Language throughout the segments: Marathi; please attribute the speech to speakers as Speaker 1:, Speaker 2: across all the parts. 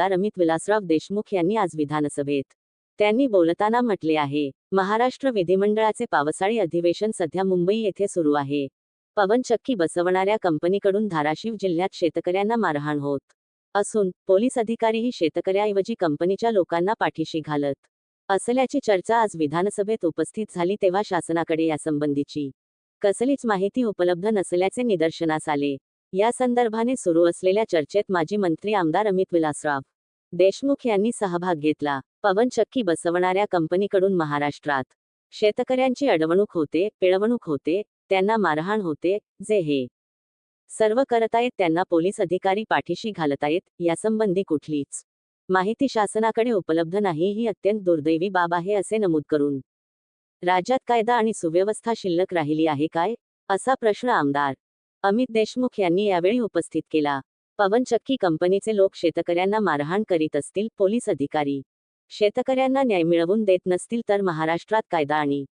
Speaker 1: आमदार अमित विलासराव देशमुख यांनी आज विधानसभेत. त्यांनी बोलताना म्हटले आहे महाराष्ट्र विधिमंडळाचे पावसाळी अधिवेशन सध्या मुंबई येथे सुरू आहे. पवनचक्की बसवणाऱ्या कंपनीकडून धाराशिव जिल्ह्यात शेतकऱ्यांना मारहाण होत. असून पोलीस अधिकारीही शेतकऱ्याऐवजी कंपनीच्या लोकांना पाठीशी घालत. असल्याची चर्चा आज विधानसभेत उपस्थित झाली तेव्हा शासनाकडे यासंबंधीची कसलीच माहिती उपलब्ध नसल्याचे निदर्शनास आले. या संदर्भाने सुरू असलेल्या चर्चेत माजी मंत्री आमदार अमित विलासराव देशमुख यांनी सहभाग घेतला. पवनचक्की बसवणाऱ्या कंपनीकडून महाराष्ट्रात शेतकऱ्यांची अडवणूक होते पिळवणूक होते त्यांना मारहाण होते जे हे सर्व करतायत त्यांना पोलीस अधिकारी पाठीशी घालतायत यासंबंधी कुठलीच माहिती शासनाकडे उपलब्ध नाही ही अत्यंत दुर्दैवी बाब आहे असे नमूद करून राज्यात कायदा आणि सुव्यवस्था शिल्लक राहिली आहे काय? असा प्रश्न आमदार अमित देशमुख यांनी यावेळी उपस्थित केला. पवनचक्की कंपनीचे लोक शेतकऱ्यांना मारहाण करीत असतील पोलीस अधिकारी. शेतकऱ्यांना न्याय मिळवून देत नसतील तर महाराष्ट्रात कायदा आणि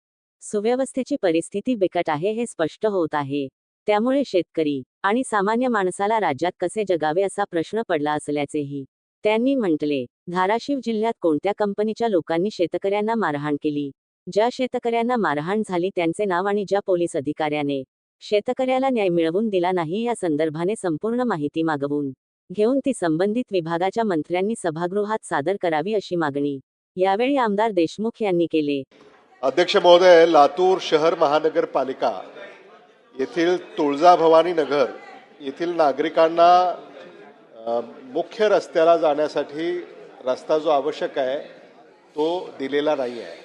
Speaker 1: सुव्यवस्थेची परिस्थिती बिकट आहे हे स्पष्ट होत आहे. त्यामुळे शेतकरी आणि सामान्य माणसाला राज्यात कसे जगावे असा प्रश्न पडला असल्याचेही त्यांनी म्हटले. धाराशिव जिल्ह्यात कोणत्या कंपनीच्या लोकांनी शेतकऱ्यांना मारहाण केली? ज्या शेतकऱ्यांना मारहाण झाली त्यांचे नाव आणि ज्या पोलीस अधिकाऱ्याने शेतकऱ्याला न्याय मिळवून दिला नाही या संदर्भाने संपूर्ण माहिती मागवून घेऊन ती संबंधित विभागाच्या मंत्र्यांनी सभागृहात सादर करावी अशी मागणी यावेळी आमदार देशमुख यांनी केली.
Speaker 2: अध्यक्ष महोदय लातूर शहर महानगरपालिका येथील तुळजाभवानी नगर येथील नागरिकांना मुख्य रस्त्याला जाण्यासाठी रस्ता जो आवश्यक आहे तो दिलेला नाही आहे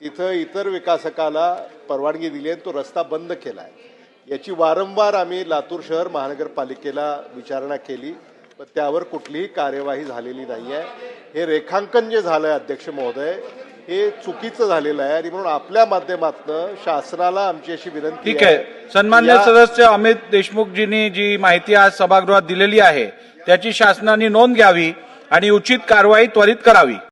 Speaker 2: तिथं इतर विकासकाला परवानगी दिली आहे तो रस्ता बंद केला आहे. याची वारंवार आम्ही लातूर शहर महानगरपालिकेला विचारणा केली पण त्यावर कुठलीही कार्यवाही झालेली नाही आहे हे रेखांकन जे झालं आहे अध्यक्ष महोदय हे चुकीचं झालेलं आहे आणि म्हणून आपल्या माध्यमातून शासनाला आमची अशी विनंती
Speaker 3: ठीक आहे. सन्मान्य सदस्य अमित देशमुखजींनी जी माहिती आज सभागृहात दिलेली आहे त्याची शासनाने नोंद घ्यावी आणि उचित कारवाई त्वरित करावी.